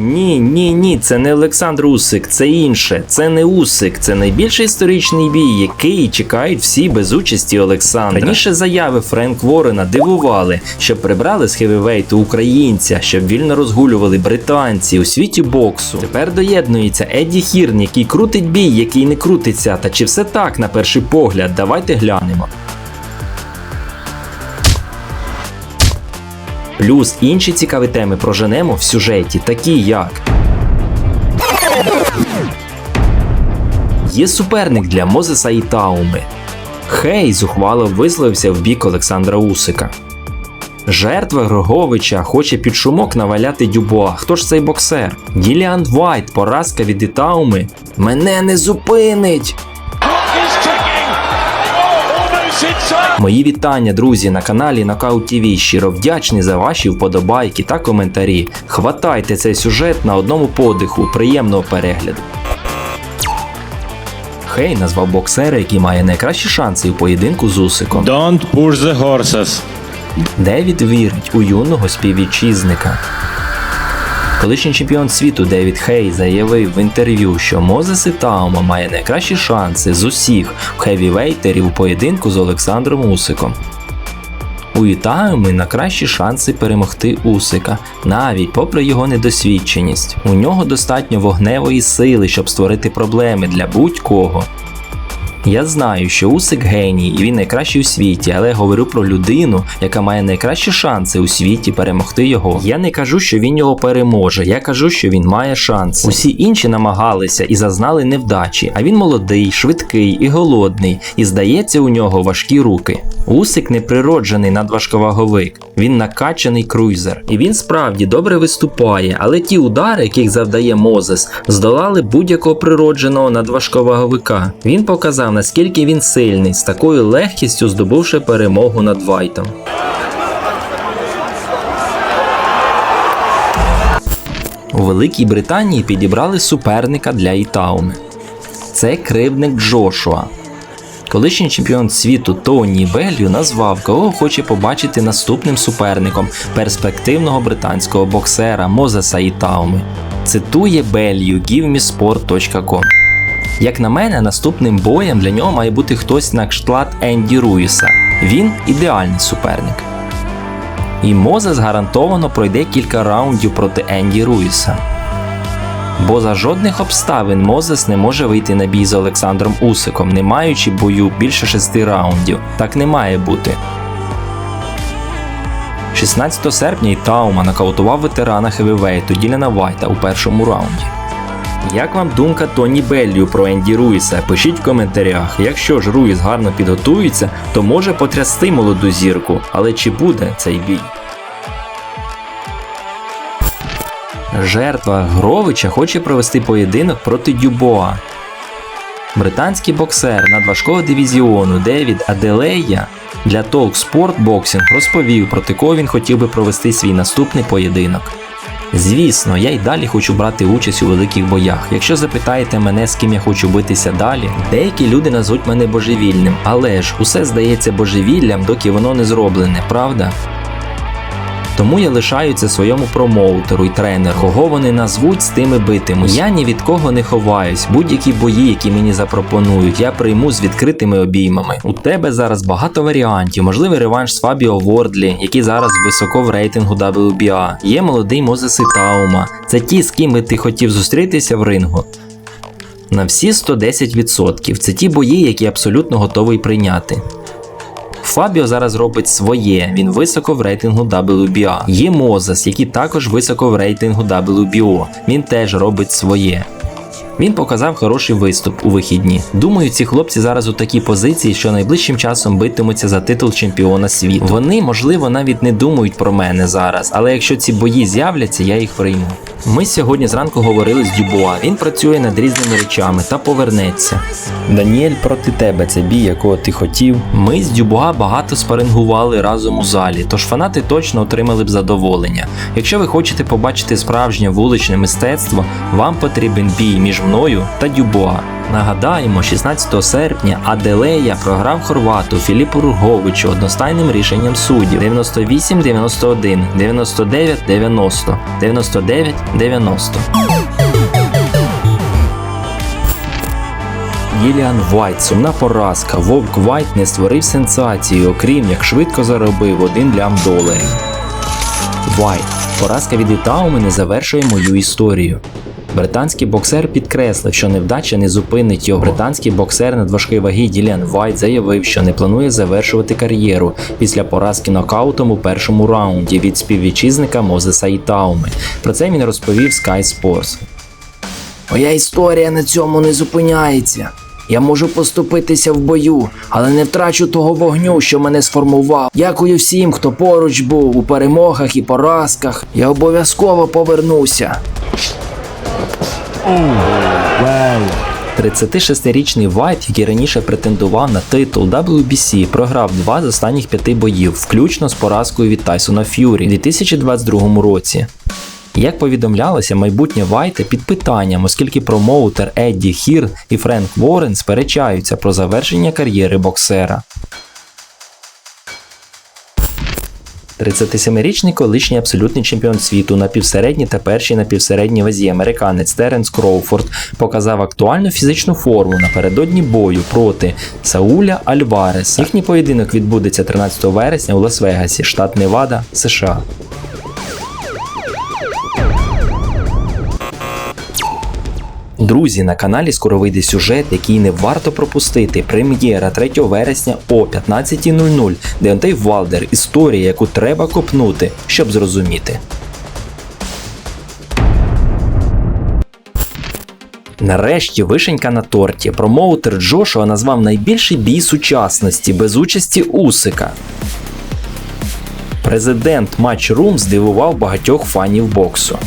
Ні, ні, ні, це не Олександр Усик, це інше. Це не Усик, це найбільший історичний бій, який чекають всі без участі Олександра. Раніше заяви Френк Ворена дивували, щоб прибрали з хевівейту українця, щоб вільно розгулювали британці у світі боксу. Тепер доєднується Едді Хірн, який крутить бій, який не крутиться. Та чи все так на перший погляд? Давайте глянемо. Плюс інші цікаві теми проженемо в сюжеті, такі як. Є суперник для Мозеса і Тауми. Хей зухвало висловився в бік Олександра Усика. Жертва Гроговича хоче під шумок наваляти Дюбуа. Хто ж цей боксер? Діліан Вайт, поразка від Ітауми. Мене не зупинить! Мої вітання, друзі, на каналі Knockout TV. Щиро вдячний за ваші вподобайки та коментарі. Хватайте цей сюжет на одному подиху. Приємного перегляду. Хей назвав боксера, який має найкращі шанси у поєдинку з Усиком. Don't push the horses. Девід вірить у юного співвітчизника. Колишній чемпіон світу Девід Хей заявив в інтерв'ю, що Мозес Ітаума має найкращі шанси з усіх хевівейтерів у поєдинку з Олександром Усиком. У Ітауми на кращі шанси перемогти Усика, навіть попри його недосвідченість. У нього достатньо вогневої сили, щоб створити проблеми для будь-кого. Я знаю, що Усик геній і він найкращий у світі, але я говорю про людину, яка має найкращі шанси у світі перемогти його. Я не кажу, що він його переможе. Я кажу, що він має шанс. Усі інші намагалися і зазнали невдачі, а він молодий, швидкий і голодний, і здається, у нього важкі руки. Усик неприроджений надважковаговик. Він накачаний круйзер. І він справді добре виступає, але ті удари, яких завдає Мозес, здолали будь-якого природженого надважковаговика. Він показав, наскільки він сильний, з такою легкістю здобувши перемогу над Вайтом. У Великій Британії підібрали суперника для Ітауми. Це кривник Джошуа. Колишній чемпіон світу Тоні Беллю назвав, кого хоче побачити наступним суперником перспективного британського боксера Мозеса Ітауми. Цитує Беллю givmesport.com. Як на мене, наступним боєм для нього має бути хтось на кшталт Енді Руїса. Він ідеальний суперник. І Мозес гарантовано пройде кілька раундів проти Енді Руїса. Бо за жодних обставин Мозес не може вийти на бій з Олександром Усиком, не маючи бою більше шести раундів. Так не має бути. 16 серпня Ітаума нокаутував ветерана хевівейту Діляна Вайта у першому раунді. Як вам думка Тоні Беллю про Енді Руїса? Пишіть в коментарях. Якщо ж Руїс гарно підготується, то може потрясти молоду зірку, але чи буде цей бій? Жертва Гровича хоче провести поєдинок проти Дюбоа. Британський боксер надважкого дивізіону Девід Аделея для Talk Sport Boxing розповів, проти кого він хотів би провести свій наступний поєдинок. Звісно, я й далі хочу брати участь у великих боях. Якщо запитаєте мене, з ким я хочу битися далі, деякі люди назвуть мене божевільним, але ж усе здається божевіллям, доки воно не зроблене, правда? Тому я лишаю це своєму промоутеру і тренеру, кого вони назвуть, з тими битимусь. Я ні від кого не ховаюсь. Будь-які бої, які мені запропонують, я прийму з відкритими обіймами. У тебе зараз багато варіантів. Можливий реванш з Фабіо Вордлі, який зараз високо в рейтингу WBA. Є молодий Мозес Ітаума. Це ті, з ким ти хотів зустрітися в рингу. На всі 110%. Це ті бої, які абсолютно готовий прийняти. Фабіо зараз робить своє, він високо в рейтингу WBA. Є Мозес, який також високо в рейтингу WBO. Він теж робить своє. Він показав хороший виступ у вихідні. Думаю, ці хлопці зараз у такій позиції, що найближчим часом битимуться за титул чемпіона світу. Вони, можливо, навіть не думають про мене зараз, але якщо ці бої з'являться, я їх прийму. Ми сьогодні зранку говорили з Дюбуа. Він працює над різними речами та повернеться. Даніель проти тебе це бій, якого ти хотів. Ми з Дюбуа багато спарингували разом у залі, тож фанати точно отримали б задоволення. Якщо ви хочете побачити справжнє вуличне мистецтво, вам потрібен бій між мною та Дюбуа. Нагадаємо, 16 серпня Аделея програв хорвату Філіпу Руговичу одностайним рішенням суддів 98-91, 99-90, 99-90. Гіліан Вайт, сумна поразка. Вовк Вайт не створив сенсації, окрім як швидко заробив 1 лям доларів. Вайт. Поразка від Ітауми не завершує мою історію. Британський боксер підкреслив, що невдача не зупинить його. Британський боксер надважкої ваги Діліан Вайт заявив, що не планує завершувати кар'єру після поразки нокаутом у першому раунді від співвітчизника Мозеса Ітауми. Про це він розповів Sky Sports. Моя історія на цьому не зупиняється. Я можу поступитися в бою, але не втрачу того вогню, що мене сформував. Дякую всім, хто поруч був у перемогах і поразках. Я обов'язково повернуся. 36-річний Вайт, який раніше претендував на титул WBC, програв два з останніх п'яти боїв, включно з поразкою від Тайсона Ф'юрі у 2022 році. Як повідомлялося, майбутнє Вайта під питанням, оскільки промоутер Едді Хір і Френк Ворен сперечаються про завершення кар'єри боксера. 37-річний колишній абсолютний чемпіон світу на півсередній та першій на півсередній вазі американець Теренс Кроуфорд показав актуальну фізичну форму напередодні бою проти Сауля Альвареса. Їхній поєдинок відбудеться 13 вересня у Лас-Вегасі, штат Невада, США. Друзі, на каналі скоро вийде сюжет, який не варто пропустити. Прем'єра 3 вересня о 15.00. Деонтей Валдер. Історія, яку треба копнути, щоб зрозуміти. Нарешті вишенька на торті. Промоутер Джошуа назвав найбільший бій сучасності без участі Усика. Президент Matchroom здивував багатьох фанів боксу.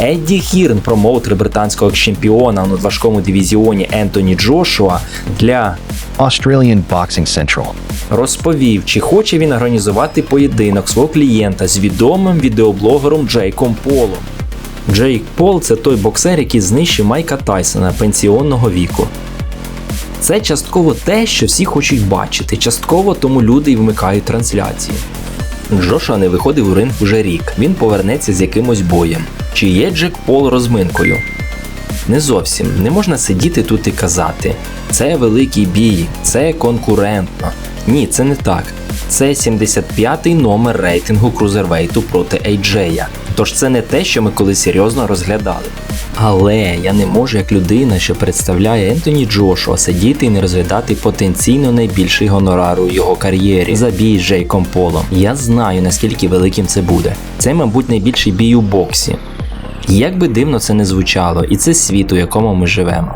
Едді Хірн, промоутер британського чемпіона у надважкому дивізіоні Ентоні Джошуа, для Australian Boxing Central. розповів, чи хоче він організувати поєдинок свого клієнта з відомим відеоблогером Джейком Полом. Джейк Пол це той боксер, який знищив Майка Тайсона пенсіонного віку. Це частково те, що всі хочуть бачити, частково тому люди й вмикають трансляції. Джоша не виходив у ринг уже рік. Він повернеться з якимось боєм. Чи є Джек Пол розминкою? Не зовсім. Не можна сидіти тут і казати. Це великий бій, це конкурентно. Ні, це не так. Це 75-й номер рейтингу крузервейту проти Ейджея. Тож це не те, що ми колись серйозно розглядали. Але я не можу, як людина, що представляє Ентоні Джошуа, сидіти і не розглядати потенційно найбільший гонорар у його кар'єрі за бій з Джейком Полом. Я знаю, наскільки великим це буде. Це, мабуть, найбільший бій у боксі. Як би дивно це не звучало, і це світ, у якому ми живемо.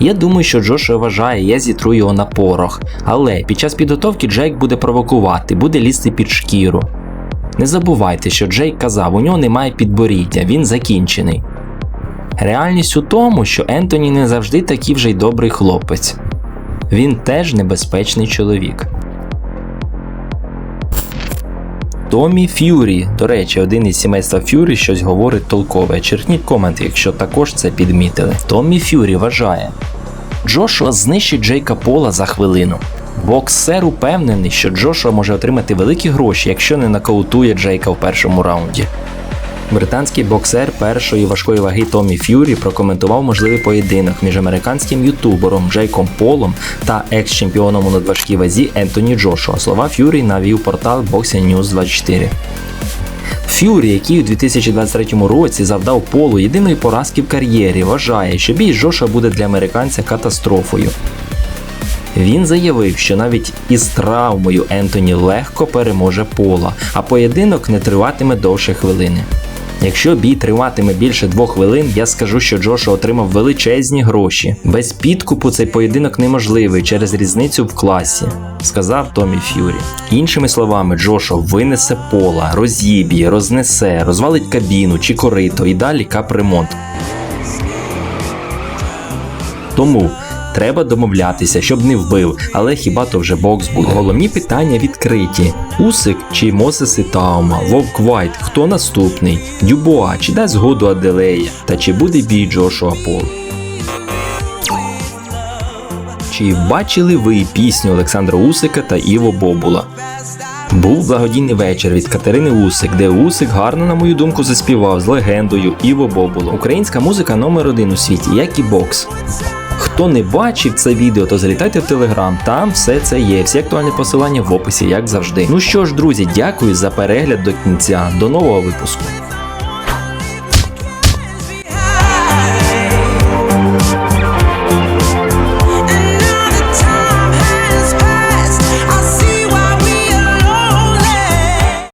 Я думаю, що Джошуа вважає, я зітру його на порох, але під час підготовки Джейк буде провокувати, буде лізти під шкіру. Не забувайте, що Джейк казав, у нього немає підборіддя, він закінчений. Реальність у тому, що Ентоні не завжди такий вже й добрий хлопець. Він теж небезпечний чоловік. Томі Ф'юрі. До речі, один із сімейства Ф'юрі щось говорить толкове. Черкніть комент, якщо також це підмітили. Томі Ф'юрі вважає, Джошуа знищить Джейка Пола за хвилину. Боксер упевнений, що Джошуа може отримати великі гроші, якщо не нокаутує Джейка в першому раунді. Британський боксер першої важкої ваги Томі Ф'юрі прокоментував можливий поєдинок між американським ютубером Джейком Полом та екс-чемпіоном у надважкій вазі Ентоні Джошуа. Слова Ф'юрі навів портал Boxing News 24. Ф'юрі, який у 2023 році завдав полу єдиної поразки в кар'єрі, вважає, що бій Джоша буде для американця катастрофою. Він заявив, що навіть із травмою Ентоні легко переможе пола, а поєдинок не триватиме довше хвилини. Якщо бій триватиме більше двох хвилин, я скажу, що Джоша отримав величезні гроші. Без підкупу цей поєдинок неможливий через різницю в класі, сказав Томі Ф'юрі. Іншими словами, Джошо винесе пола, розіб'є, рознесе, розвалить кабіну чи корито і далі капремонт. Тому треба домовлятися, щоб не вбив, але хіба то вже бокс буде. Головні питання відкриті: Усик чи Мосес і Таума, Вовк Вайт, хто наступний? Дюбоа, чи дасть згоду Аделея, та чи буде бій Джошуа Пол? чи бачили ви пісню Олександра Усика та Іво Бобула? Був благодійний вечір від Катерини Усик, де Усик гарно, на мою думку, заспівав з легендою Іво Бобуло. Українська музика номер один у світі, як і бокс. Хто не бачив це відео, то залітайте в телеграм, там все це є. Всі актуальні посилання в описі, як завжди. Ну що ж, друзі, дякую за перегляд до кінця. До нового випуску.